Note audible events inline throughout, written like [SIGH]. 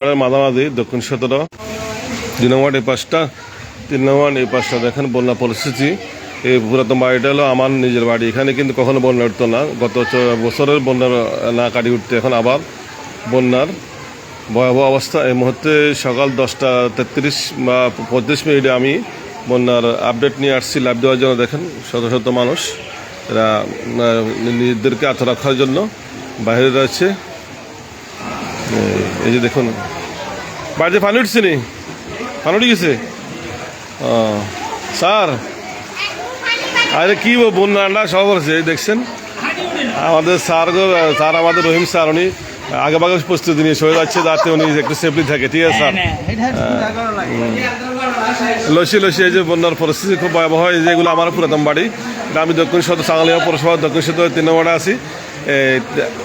মাঝামাঝি দক্ষিণ সতেরো দুই নম্বর এই পাঁচটা, তিন নম্বর এই পাঁচটা দেখেন বন্যা পরিস্থিতি। এই পুরাতন বাড়িটা হলো আমার নিজের বাড়ি। এখানে কিন্তু কখনো বন্যা উঠতো না। গত বছরের বন্যার না কাটিয়ে উঠতে এখন আবার বন্যার ভয়াবহ অবস্থা। এই মুহূর্তে সকাল দশটা তেত্রিশ বা পঁয়ত্রিশ মিনিটে আমি বন্যার আপডেট নিয়ে আসছি। লাভ দেওয়ার জন্য দেখেন শত শত মানুষ। এরা নিজেদেরকে আত্ম রাখার জন্য বাইরে রয়েছে। এই- যে দেখুন। বাড়িতে পানি উঠছে নি? পানি উঠে গেছে? স্যার আরে কি বো, বন্যাটা সব করছে দেখছেন? আমাদের স্যার স্যার আমাদের রহিম স্যার উনি আগে ভাগে প্রস্তুতি নিয়ে সরে যাচ্ছে যাতে উনি একটু সেফলি থাকে ঠিক আছে স্যার? লসি লসি এই যে বন্যার পরিস্থিতি খুব ভয়াবহ এই যে এগুলো আমার পুরাতন বাড়ি। আমি দক্ষিণ সদর সাংলিয়া পৌরসভা দক্ষিণ সদর তিন নম্বরে আছি।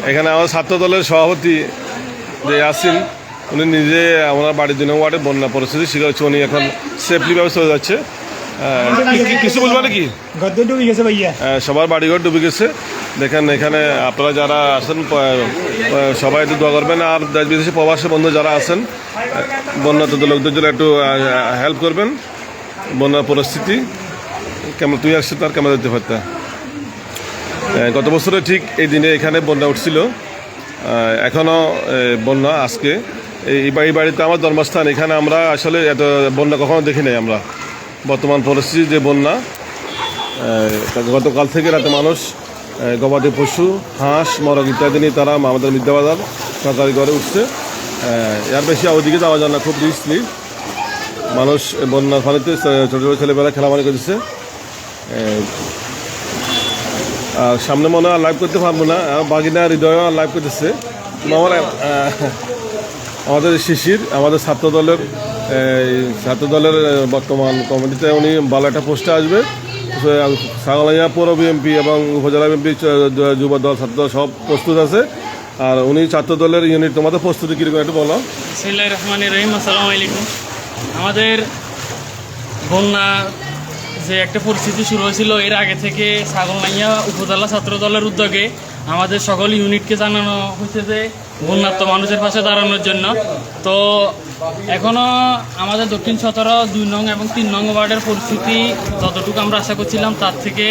এখানে আমার ছাত্র দলের সভাপতি যে আসিন উনি নিজে আমার বাড়ির নম্বর ওয়ার্ডে বন্যা পরিস্থিতি শিকার হচ্ছে উনি এখন সেফলি ব্যবস্থা হয়ে যাচ্ছে। কিছু বলবে নাকি? ডুবে গেছে ভাইয়া। সবার বাড়িঘর ডুবে গেছে। দেখেন এখানে আপনারা যারা আছেন সবাই একটু দোয়া করবেন। আর দেশ বিদেশি প্রবাসী বন্ধু যারা আছেন আহ, বন্যাত লোকদের জন্য একটু হেল্প করবেন। বন্যার পরিস্থিতি কেমন তুই আসছে তার কেমন দিতে পারতা? গত বছরে ঠিক এই দিনে এখানে বন্যা উঠছিল। আহ, এখনও আহ, বন্যা আজকে। এই এই বাড়ি বাড়িতে আমার জন্মস্থান। এখানে আমরা আসলে এত বন্যা কখনো দেখি নাই আমরা। বর্তমান পরিস্থিতি যে বন্যা গতকাল থেকে রাতে মানুষ গবাদি পশু হাঁস মরগ ইত্যাদি নিয়ে তারা আমাদের বিদ্যাবাজার সরকারি ঘরে উঠছে। এর বেশি ওদিকে যাওয়া যায় না খুব রিস্কলি মানুষ বন্যার পানিতে ছোটো ছোট ছেলেমেয়েরা খেলামানি করছে সামনে মনে হয় লাইভ করতে পারব না বাগিনা হৃদয় লাইভ করতেছে। আমার আমাদের শিশির, আমাদের ছাত্র দলের ছাত্র দলের বর্তমান কমিটিতে উনি ভালো একটা পোস্টে আসবে। সাগলাইয়া পৌর বিএমপি এবং উপজেলা বিএমপি যুব দল, ছাত্র দল সব প্রস্তুত আছে। আর উনি ছাত্র দলের ইউনিট তোমাদের প্রস্তুতি কীরকম একটু বলো। রহমানির রহিম, আসসালামু আলাইকুম। আমাদের বন্যা যে একটা পরিস্থিতি শুরু হয়েছিল, এর আগে থেকে ছাগলনাইয়া উপজেলা ছাত্র দলের উদ্যোগে আমাদের সকল ইউনিটকে জানানো হয়েছে যে বন্যাত্ম মানুষের পাশে দাঁড়ানোর জন্য। তো এখনও আমাদের দক্ষিণ সতেরো দুই নং এবং তিন নং ওয়ার্ডের পরিস্থিতি যতটুকু আমরা আশা করছিলাম, তার থেকে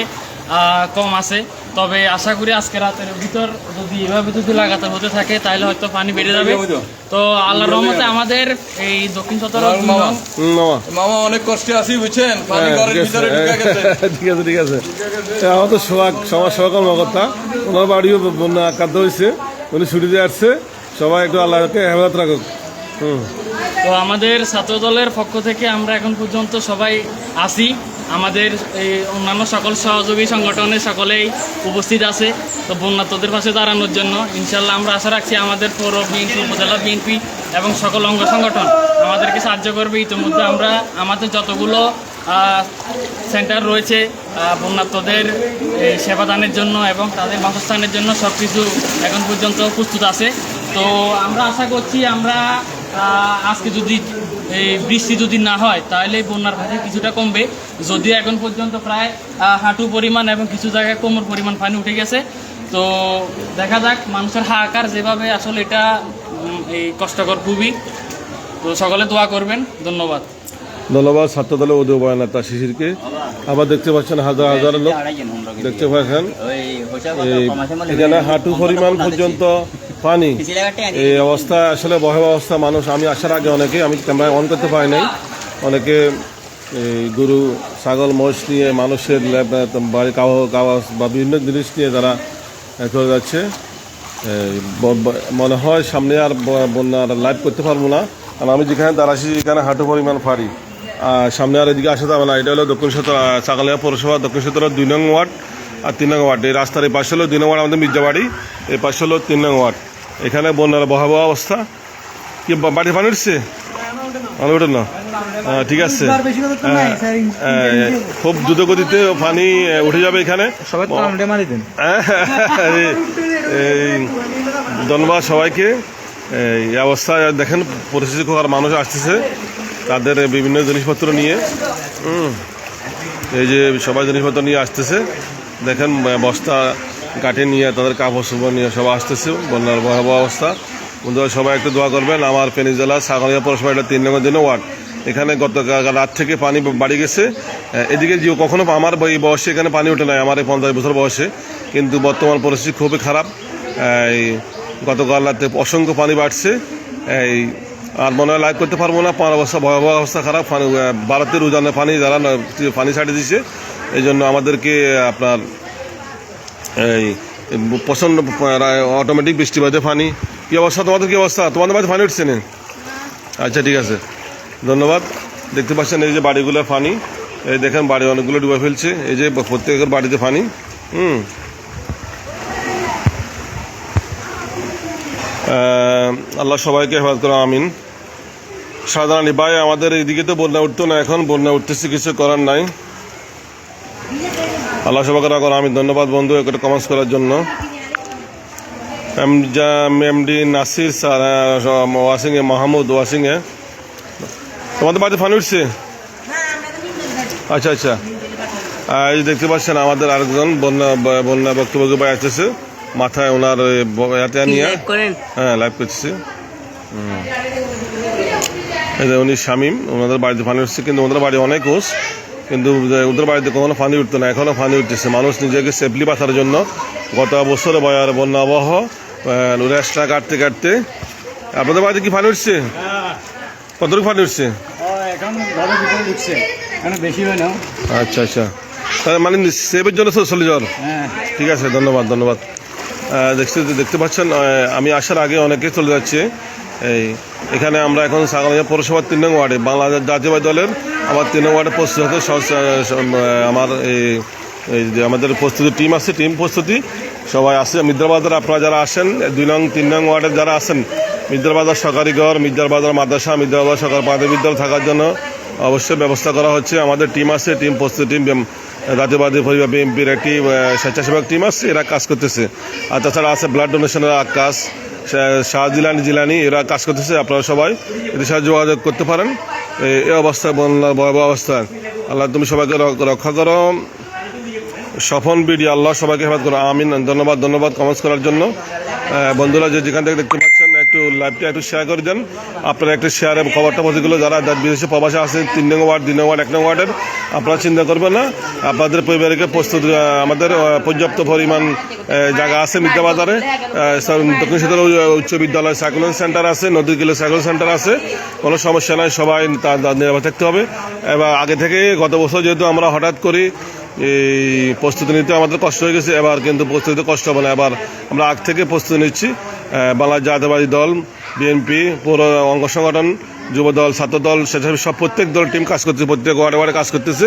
কম আছে। তবে আশা করি আজকে রাতের ভিতর যদি এভাবে যদি লাগাতার হতে থাকে তাহলে হয়তো পানি বেড়ে যাবে। তো আল্লাহর রহমতে আমাদের এই দক্ষিণ সতেরো দুই মামা। মামা। অনেক কষ্টে আছি বুঝছেন? পানি হ্যাঁ, ঘরের ঠিক আছে। ভিতরে [LAUGHS] ঠিক আছে ঠিক আছে। হ্যাঁ, আমার তো সোহাগ সমাজ সেবা কর্মকর্তা। ওনার বাড়িও বন্যা আক্রান্ত হয়েছে। উনি ছুটিতে আসছে। সবাই একটু আল্লাহকে হেফাজত রাখুক। হুম। তো আমাদের ছাত্র দলের পক্ষ থেকে আমরা এখন পর্যন্ত সবাই আসি আমাদের এই অন্যান্য সকল সহযোগী সংগঠনের সকলেই উপস্থিত আছে। তো বন্যাতদের পাশে দাঁড়ানোর জন্য ইনশাল্লাহ আমরা আশা রাখছি আমাদের পৌর বিএনপি, উপজেলা বিএনপি এবং সকল অঙ্গ সংগঠন আমাদেরকে সাহায্য করবে। ইতিমধ্যে আমরা আমাদের যতগুলো সেন্টার রয়েছে বন্যাত্মদের সেবাদানের জন্য এবং তাদের বাসস্থানের জন্য সব কিছু এখন পর্যন্ত প্রস্তুত আছে। তো আমরা আশা করছি আমরা আজকে যদি এই বৃষ্টি যদি না হয়, তাহলে বন্যার ভাগে কিছুটা কমবে। যদিও এখন পর্যন্ত প্রায় হাঁটু পরিমাণ এবং কিছু জায়গায় কোমর পরিমাণ পানি উঠে গেছে। তো দেখা যাক, মানুষের হাহাকার যেভাবে আসলে এটা এই কষ্টকর খুবই। তো সকলে দোয়া করবেন। ধন্যবাদ। ধন্যবাদ ছাত্র দলের উদয় শিশিরকে। আবার দেখতে পাচ্ছেন হাজার হাজার লোক। দেখতে পাচ্ছেন এখানে হাঁটু পরিমাণ পর্যন্ত পানি। এই অবস্থা আসলে ভয়াবহ অবস্থা মানুষ। আমি আসার আগে অনেকে আমি ক্যামেরা অন করতে পারি নাই অনেকে এই গরু ছাগল মোষ নিয়ে মানুষের বাড়ি কাগজ কাগজ বা বিভিন্ন জিনিস নিয়ে তারা করে যাচ্ছে। মনে হয় সামনে আর ব- বন্যা আর লাইভ করতে পারব না। কারণ আমি যেখানে দাঁড়াচ্ছি সেখানে হাঁটু পরিমাণ ফাড়ি আর সামনে আর এদিকে আসা যাবে না। এটা হলো দক্ষিণ সত্তর চাকালিয়া পৌরসভা দক্ষিণ সত্তর দুই নং ওয়ার্ড আর তিন নং ওয়ার্ড। এই রাস্তার এই পাশে হলো দুই নং ওয়ার্ড আমাদের মির্জাবাড়ি। এই পাশে হলো তিন নং ওয়ার্ড। এখানে বন্যার ভয়াবহ অবস্থা। কি বাড়ি পানি উঠছে? পানি উঠে না। হ্যাঁ, ঠিক আছে। হ্যাঁ, হ্যাঁ, খুব দ্রুত গতিতে পানি উঠে যাবে এখানে। এই ধন্যবাদ সবাইকে। এই অবস্থায় দেখেন পরিস্থিতি খুব মানুষ আসতেছে। তাদের বিভিন্ন জিনিসপত্র নিয়ে এই যে সবাই জিনিসপত্র নিয়ে আসতেছে। দেখেন বস্তা কাটে নিয়ে তাদের কাপড় চোপড় নিয়ে সব আসতেছে। বন্যার ভয়াবহ অবস্থা। বন্ধুরা, সবাই একটু দোয়া করবেন। আমার ফেনী জেলা সাগরিয়া পৌরসভা এটা তিন নম্বর দিন ওয়ার্ড। এখানে গত কা- রাত থেকে পানি বাড়ি গেছে। এদিকে যে কখনো আমার এই বয়সে এখানে পানি ওঠে নাই, আমার এই পঞ্চাশ বছর বয়সে। কিন্তু বর্তমান পরিস্থিতি খুবই খারাপ। এই গতকাল রাতে অসংখ্য পানি বাড়ছে। এই আর মনে হয় লাইভ করতে পারব না। পান অবস্থা ভয়াবহ অবস্থা খারাপ। ভারতের উজানে পানি যারা পানি ছাড়িয়ে দিচ্ছে এই জন্য আমাদেরকে আপনার এই প্রচণ্ড অটোমেটিক বৃষ্টি বাদে পানি। কী অবস্থা তোমাদের কী অবস্থা? তোমাদের বাড়িতে পানি উঠছে না? আচ্ছা ঠিক আছে। ধন্যবাদ। দেখতে পাচ্ছেন এই যে বাড়িগুলোর পানি। এই দেখেন বাড়ি অনেকগুলো ডুবে ফেলছে। এই যে প্রত্যেকের বাড়িতে পানি। হুম। আল্লাহ সবাইকে হেফাজত করো আমিন। সাধারণ ভাই আমাদের এইদিকে তো বন্যা উঠতো না এখন বন্যা উঠতেছে কিছু করার নাই। আল্লাহ সবাইকে রাখো আমি ধন্যবাদ বন্ধু একটা কমেন্টস করার জন্য। এমডি নাসির স্যার ওয়াসিংয়ে মাহমুদ ওয়াসিংয়ে তোমাদের বাড়িতে পানি উঠছে? আচ্ছা আচ্ছা। এই দেখতে পাচ্ছেন আমাদের আরেকজন বন্যা বন্যা বক্তব্য ভাই আসতেছে। মাথায় ওনার ইয়াতে নিয়ে হ্যাঁ লাইভ করতেছে। হুম। উনি শামিম ওনাদের বাড়িতে পানি উঠছে কিন্তু ওনাদের বাড়ি অনেক উঁচ কিন্তু ওদের বাড়িতে কখনো পানি উঠতো না এখনও পানি উঠতেছে। মানুষ নিজেকে সেফলি বাঁচার জন্য গত বছরে বয়ার বন্যা আবহাওয়া রেস্টটা কাটতে কাটতে। আপনাদের বাড়িতে কি পানি উঠছে? কতটুকু পানি উঠছে? হয় আচ্ছা আচ্ছা। তাহলে মানে সেভের জন্য চলে যাওয়ার। হ্যাঁ। ঠিক আছে ধন্যবাদ ধন্যবাদ। দেখতে দেখতে পাচ্ছেন আমি আসার আগে অনেকে চলে যাচ্ছে। এই এখানে আমরা এখন সাগালিয়া পৌরসভার তিন নং ওয়ার্ডে বাংলাদেশ জাতীয়বাদী দলের আমার তিন নং ওয়ার্ডে প্রস্তুত হতে আমার এই যে আমাদের প্রস্তুতি টিম আছে, টিম প্রস্তুতি। সবাই আসে মিদ্রাবাজার আপনারা যারা আসেন, দুই নং, তিন নং ওয়ার্ডের যারা আসেন মিদ্রাবাজার সরকারি ঘর মিদ্রাবাজার মাদ্রাসা মিদ্রাবাজার সরকার প্রাথমিক বিদ্যালয় থাকার জন্য অবশ্যই ব্যবস্থা করা হচ্ছে। আমাদের টিম আছে, টিম প্রস্তুতি টিম জাতীয়বাদী পরিবার, বিএনপির একটি স্বেচ্ছাসেবক টিম আছে, এরা কাজ করতেছে। আর তাছাড়া আছে ব্লাড ডোনেশনের কাজ শা- শাহ জিলানি, এরা কাজ করতেছে, আপনারা সবাই এদের সাথে যোগাযোগ করতে পারেন। এ অবস্থা বন্যার ভয়াবহ অবস্থা। আল্লাহ, তুমি সবাইকে রক্ষা করো। সফন বিডি, আল্লাহ সবাইকে হেফাজ করো। আমিন। ধন্যবাদ ধন্যবাদ কমেন্টস করার জন্য। বন্ধুরা, যে যেখান থেকে দেখতে পাচ্ছেন একটু লাইভটা একটু শেয়ার করে দেন। আপনারা একটু শেয়ারে খবরটা প্রতিগুলো যারা দেশ বিদেশে প্রবাসে আছেন তিন নং ওয়ার্ড, দুই নং ওয়ার্ড, এক নং ওয়ার্ডের, আপনারা চিন্তা করবেন না। আপনাদের পরিবারকে প্রস্তুত আমাদের পর্যাপ্ত পরিমাণ জায়গা আছে মিদ্যাবাজারে দক্ষিণ শীতল উচ্চ বিদ্যালয় সাইক্লোন সেন্টার আছে, নদীর কিলো সাইক্লোন সেন্টার আছে। কোনো সমস্যা নাই, সবাই তার নিরাপদ থাকতে হবে। এবার আগে থেকে গত বছর যেহেতু আমরা হঠাৎ করি, এই প্রস্তুতি নিতে আমাদের কষ্ট হয়ে গেছে, এবার কিন্তু প্রস্তুতিতে কষ্ট হবে না। এবার আমরা আগ থেকে প্রস্তুতি নিচ্ছি। বাংলা জাতীয়বাদী দল বিএনপি পৌর অঙ্গ সংগঠন, যুব দল, ছাত্র দল সেসব সব প্রত্যেক দল টিম কাজ করতেছে, প্রত্যেক ওয়ার্ডে ওয়ার্ডে কাজ করতেছে।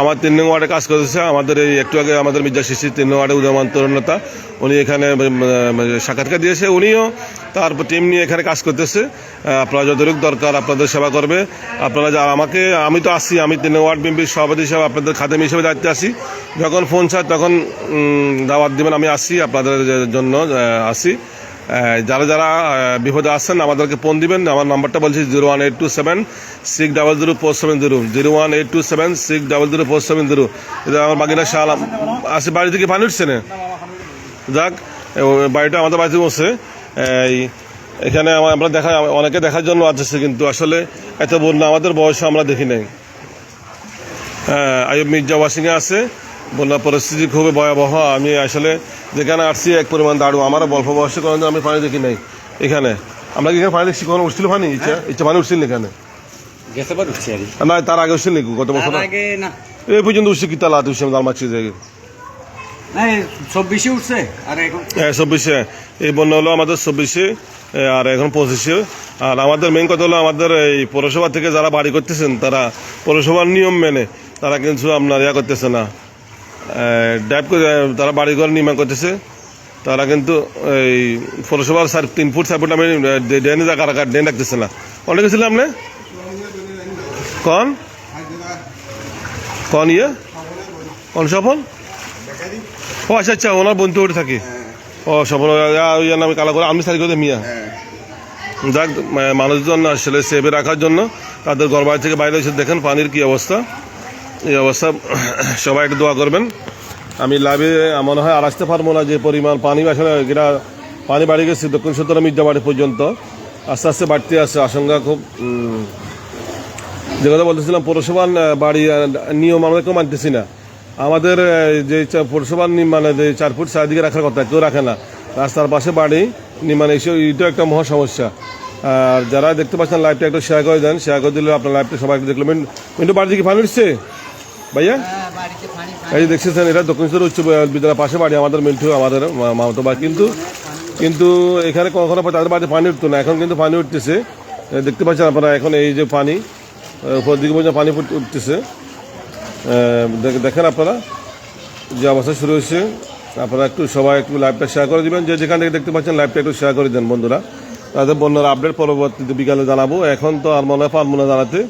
আমার তিন নং ওয়ার্ডে কাজ করতেছে, আমাদের এই একটু আগে আমাদের মির্জা শিশি তিন নং ওয়ার্ডে উদয়মান তরুণতা উনি এখানে সাক্ষাৎকার দিয়েছে, উনিও তার টিম নিয়ে এখানে কাজ করতেছে। আপনারা যতটুকু দরকার আপনাদের সেবা করবে। আপনারা যা, আমাকে, আমি তো আসি, আমি তিন ওয়ার্ড বিএনপির সভাপতি হিসাবে আপনাদের খাদেম হিসেবে দায়িত্বে আসি। যখন ফোন চাই তখন দাওয়াত দিবেন, আমি আসি, আপনাদের জন্য আসি। যারা যারা বিপদে আসছেন আমাদেরকে ফোন দিবেন। আমার নাম্বারটা বলছি zero one eight two seven, six double zero four seven zero. Zero one eight two seven, six double zero four seven zero. এটা আমার বাগিনা শাল। আসি, বাড়ি থেকে পানি উঠছে না? যাক বাড়িটা আমাদের বাড়িতে বসে। এই, এখানে আমা- আমরা দেখা, অনেকে দেখার জন্য আসছে, কিন্তু আসলে এত বন্যা আমাদের বয়সে আমরা দেখি নাই। হ্যাঁ আয়ুব মির্জা ওয়াসিংয়ে আছে। বন্যা পরিস্থিতি খুবই ভয়াবহ। আমি আসলে যেখানে আসছি এক পরিমাণ দাঁড়ু আমার অল্প বয়সে কোনো আমি পানি দেখি নাই এখানে। আমরা কি এখানে পানি দেখছি? কোনো উঠছিল পানি? ইচ্ছা ইচ্ছা পানি উঠছিল না এখানে না তার আগে উঠছিল নাকি গত বছর। এই পর্যন্ত উঠছে কি তালা উঠছে দাল মারছি যে। না চব্বিশে উঠছে আর এখন চব্বিশে। এই বন্যা হলো আমাদের চব্বিশে আর এখন পঁচিশে। আর আমাদের মেন কথা হলো আমাদের এই পৌরসভা থেকে যারা বাড়ি করতেছেন তারা পৌরসভার নিয়ম মেনে তারা কিন্তু আপনার ইয়া করতেছে না। করে তারা বাড়িঘর নির্মাণ করতেছে। তারা কিন্তু এই পৌরসভার স্যার তিন ফুট চার ফুট আমি ড্রেনে যা কারা ড্রেন রাখতেছে না। অনেক গেছিলাম আপনি কন? কন ইয়ে? কোন সফল? ও আচ্ছা আচ্ছা ওনার বন্ধু ওটা থাকে। ও, সফল নামে কালা করে আমি সারি করে মিয়া। যাক মানুষজন আসলে সেভে রাখার জন্য তাদের ঘর বাড়ি থেকে বাইরে এসে দেখেন পানির কি অবস্থা। এই অবস্থা। সবাই একটু দোয়া করবেন। আমি লাভে, মনে হয় আর আসতে পারব না যে পরিমাণ পানি। আসলে এটা পানি বাড়ি গেছে দক্ষিণ সত্তর মির্জাবাড়ি পর্যন্ত। আস্তে আস্তে বাড়তে আছে, আশঙ্কা খুব যে কথা বলতেছিলাম, পৌরসভার বাড়ি নিয়ম আমরা কেউ মানতেছি না। আমাদের যে পৌরসভার মানে যে চার ফুট চারিদিকে রাখার কথা, কেউ রাখে না। রাস্তার পাশে বাড়ি নি- মানে এসে এটা একটা মহা সমস্যা। আর যারা দেখতে পাচ্ছেন, লাইভটা একটু শেয়ার করে দেন। শেয়ার করে দিলে আপনার লাইভটা সবাই একটু দেখল। মিন্টু বাড়ি কি পানি উঠছে? ভাইয়া? এই যে দেখছেন এটা দক্ষিণ উচ্চ বিদ্যালয়ের পাশে বাড়ি আমাদের মিন্টু আমাদের মামাতো ভাই। কিন্তু কিন্তু এখানে কখনো তাদের বাড়িতে পানি উঠতো না। এখন কিন্তু পানি উঠতেছে। দেখতে পাচ্ছেন আপনারা এখন এই যে পানি উপর দিকে পর্যন্ত পানি উঠতেছে। দেখ- দেখেন আপনারা যে অবস্থা শুরু হয়েছে। আপনারা একটু সবাই একটু লাইভটা শেয়ার করে দিবেন। যে যেখান থেকে দেখতে পাচ্ছেন লাইভটা একটু শেয়ার করে দেন বন্ধুরা। তাদের বন্যার আপডেট পরবর্তীতে বিকালে জানাব। এখন তো আর মনে হয় পারব না জানাতে।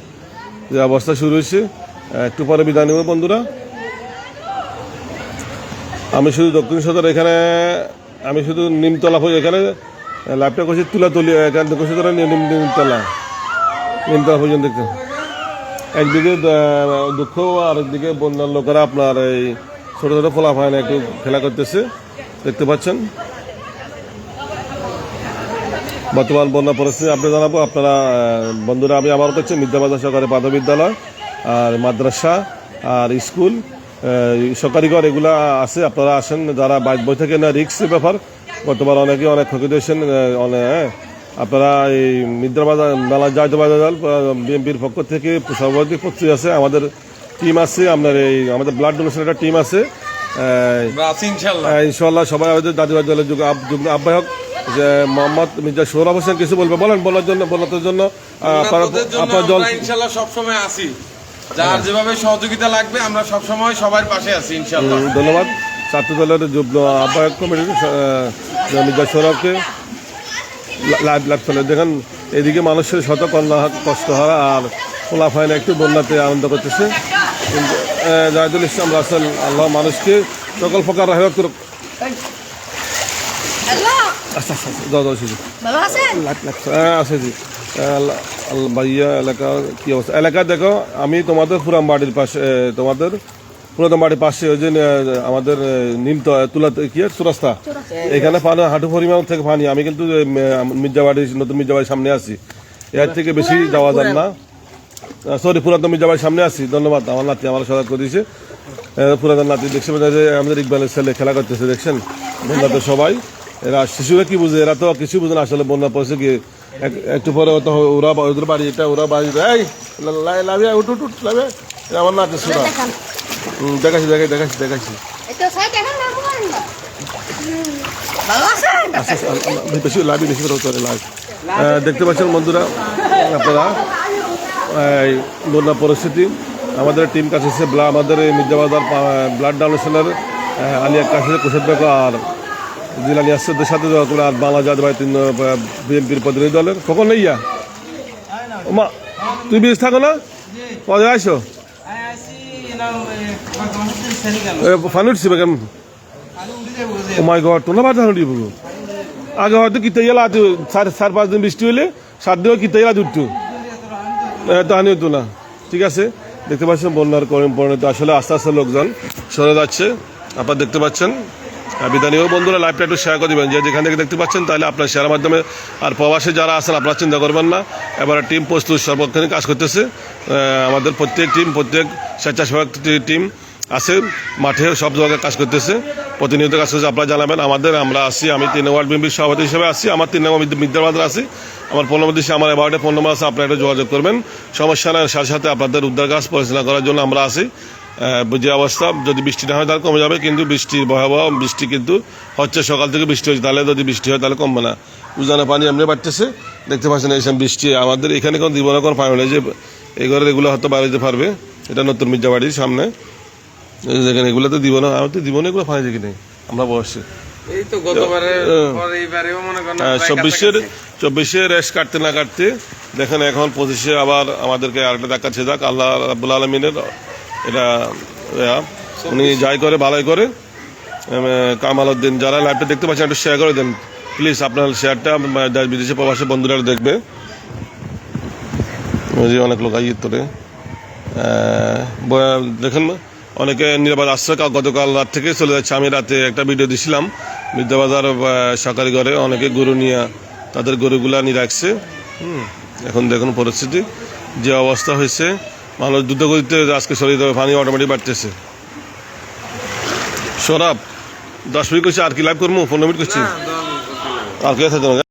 যে অবস্থা শুরু হয়েছে। একটু পরে বিদায় নেব, বন্ধুরা। আমি শুধু দক্ষিণ সদর এখানে, আমি শুধু নিমতলা হয়ে এখানে লাইভটা করছি, তুলা তুলি, এখানে দক্ষিণ সদর নিম নিমতলা। নিমতলা পর্যন্ত একদিকে দুঃখ, আর একদিকে বন্যার লোকেরা আপনার এই ছোট ছোট ফলাফায়নে একটু খেলা করতেছে। দেখতে পাচ্ছেন? বর্তমান বন্যা পরিস্থিতি আপনি জানাব। আপনারা বন্ধুরা, আমি আমার কাছে মিদ্যাবাজার সরকারি প্রাথমিক বিদ্যালয়। আর মাদ্রাসা আর স্কুল আহ, সরকারি ঘর এগুলা আছে আপনারা আসেন যারা বাইক বই থেকে না রিক্সের ব্যাপার। বর্তমান অনেকে অনেক ক্ষতি দিয়েছেন অনেক হ্যাঁ। আপনারা এই মিদ্যাবাজার মেলা জাতীয় বাজার বিএনপির পক্ষ থেকে সর্বাধিক প্রস্তুতি আছে আমাদের টিম আছে আপনার এই আমাদের ব্লাড ডোনেশন একটা টিম আছে। ইনশাল্লাহ হ্যাঁ, সবাই আমাদের দাদিবাদ দলের যুগ আহ্বায়ক যে মোহাম্মদ মির্জা সৌরভ হোসেন কিছু বলবে? বলেন বলার জন্য বলার জন্য আপনার- দল ইনশাল্লাহ সবসময় আছি। যার যেভাবে সহযোগিতা লাগবে আমরা সবসময় সবার পাশে আছি ইনশাল্লাহ উম, ধন্যবাদ। ছাত্র দলের যুগ্ম আহ্বায়ক কমিটির মির্জা সৌরভকে লাইভ লাইভ চলে। দেখেন এদিকে মানুষের শত কন্যা কষ্ট হয় আর খোলা ফলাফাইন একটু বন্যাতে আনন্দ করতেছে। কিন্তু জাহিদুল ইসলাম রাসেল আল্লাহ মানুষকে সকল প্রকার হেফাজত করুক। আচ্ছা আচ্ছা আচ্ছা, দাও দাও শুধু ভালো আছেন? লাখ লাখ হ্যাঁ আছে জি। ভাইয়া এলাকা কি অবস্থা? এলাকা দেখো আমি তোমাদের পুরান বাড়ির পাশে তোমাদের পুরাতন বাড়ির পাশে ওই যে আমাদের এ, নিম তুলা কি চুরাস্তা? এখানে পানি হাঁটু পরিমাণ থেকে পানি। আমি কিন্তু মির্জাবাড়ির নতুন মির্জাবাড়ির সামনে আছি। এর থেকে বেশি যাওয়া যাবে না। সরি পুরাতন মির্জাবাড়ির সামনে আছি। ধন্যবাদ আমার নাতি আমার সহায়তা করে দিয়েছে। পুরাতন নাতি দেখছে আমাদের ইকবালের ছেলে খেলা করতেছে দেখছেন? বন্যাতে সবাই। এরা শিশুরা কি বুঝে? এরা তো কিছু বুঝে না। আসলে বন্যা কি? একটু পরে তো ওরা ওদের বাড়ি এটা ওরা বাড়ি এই লা- লাভিয়া উঠ উঠ উঠ লাভিয়া। আমার সুরা। দেখাচ্ছি দেখাচ্ছি দেখাচ্ছি দেখাচ্ছি না আস্তে আস্তে আল- আল- বেশি লাভি বেশি করে লাভ। দেখতে পাচ্ছেন বন্ধুরা আপনারা। এই বন্যা পরিস্থিতি। আমাদের টিম কাছে এসে ব্লা- আমাদের মির্জাবাজার ব্লাড ডোনেশনের আলিয়া কাছে কুশেদ বেগ আর জিলানি আসছেদের সাথে আর বাংলা জাত ভাই তিন বিএনপির প্রতিনিধি দলের। কখন ইয়া? মা তুই বিশ থাকো না? কবে ও মাই তোমরা আগে হয়তো কিতে গেলা চার চার, পাঁচ দিন বৃষ্টি হলে সাত দিন কিতে গেলা উঠতো। তো হতো না। ঠিক আছে? দেখতে পাচ্ছেন বন্যার করিম পরিণত। আসলে আস্তে আস্তে লোকজন সরে যাচ্ছে। আপনারা দেখতে পাচ্ছেন আর বিধানীয় বন্ধুরা লাইভটা একটু শেয়ার করে দিবেন। যে যেখান থেকে দেখতে পাচ্ছেন, তাহলে আপনার শেয়ার মাধ্যমে। আর প্রবাসে যারা আছেন, আপনারা চিন্তা করবেন না। এবার টিম প্রস্তুত সর্বক্ষণে কাজ করতেছে। আমাদের প্রত্যেক টিম প্রত্যেক স্বেচ্ছাসেবক টিম আছে। মাঠে সব জায়গায় কাজ করতেছে। প্রতিনিয়ত কাজ করছে আপনারা জানাবেন। আমাদের, আমরা আসি আমি তিন ওয়ার্ড বিএনপির সভাপতি হিসেবে আসি আমার তিন নম্বর বিদ্যাবাদ আছি। আমার পনেরো দিশে আমার এবারটা নম্বর আছে, আপনারা যোগাযোগ করবেন। সমস্যা নাই, সাথে সাথে আপনাদের উদ্ধার কাজ পরিচালনা করার জন্য আমরা আসি যে অবস্থা। যদি বৃষ্টি না হয় তাহলে কমে যাবে কিন্তু বৃষ্টির ভয়াবহ বৃষ্টি কিন্তু হচ্ছে সকাল থেকে বৃষ্টি হচ্ছে তাহলে যদি বৃষ্টি হয় তাহলে কমবে না। উজানা পানি এমনি বাড়তেছে। দেখতে পাচ্ছেন এইসব বৃষ্টি। আমাদের এখানে কোনো দিব না কোনো পানি নেই যে এই ঘরে এগুলো হয়তো যেতে পারবে। এটা নতুন মির্জা বাড়ির সামনে। দেখেন এগুলো তো দিব না আমি তো দিব না এগুলো পানি দেখি নেই। আমরা মনে করেন চব্বিশের চব্বিশে রেস্ট কাটতে না কাটতে দেখেন এখন পঁচিশে আবার আমাদেরকে আরেকটা দেখাচ্ছে যাক। আল্লাহ রাবুল আলমিনের এটা উনি যাই করে, ভালোই করে। কামাল উদ্দিন, যারা লাইভটা দেখতে পাচ্ছেন, একটু শেয়ার করে দেন। প্লিজ আপনার শেয়ারটা দেশ বিদেশে প্রবাসী বন্ধুরা দেখবে। যে অনেক লোক আইয়ে তোরে দেখেন, অনেকে নিরাপদ আশ্রয় গতকাল রাত থেকে চলে যাচ্ছে। আমি রাতে একটা ভিডিও দিছিলাম বিদ্যাবাজার সরকারি ঘরে। অনেকে গরু নিয়ে, তাদের গরুগুলা নিয়ে রাখছে। হুম, এখন দেখুন পরিস্থিতি। যে অবস্থা হয়েছে মানুষ করতে আজকে শরীর পানি অটোমেটিক বাড়তেছে। সরাব দশ মিনিট করছি আর কি লাইভ করব? পনেরো মিনিট করছি? আর কি আছে তোমার?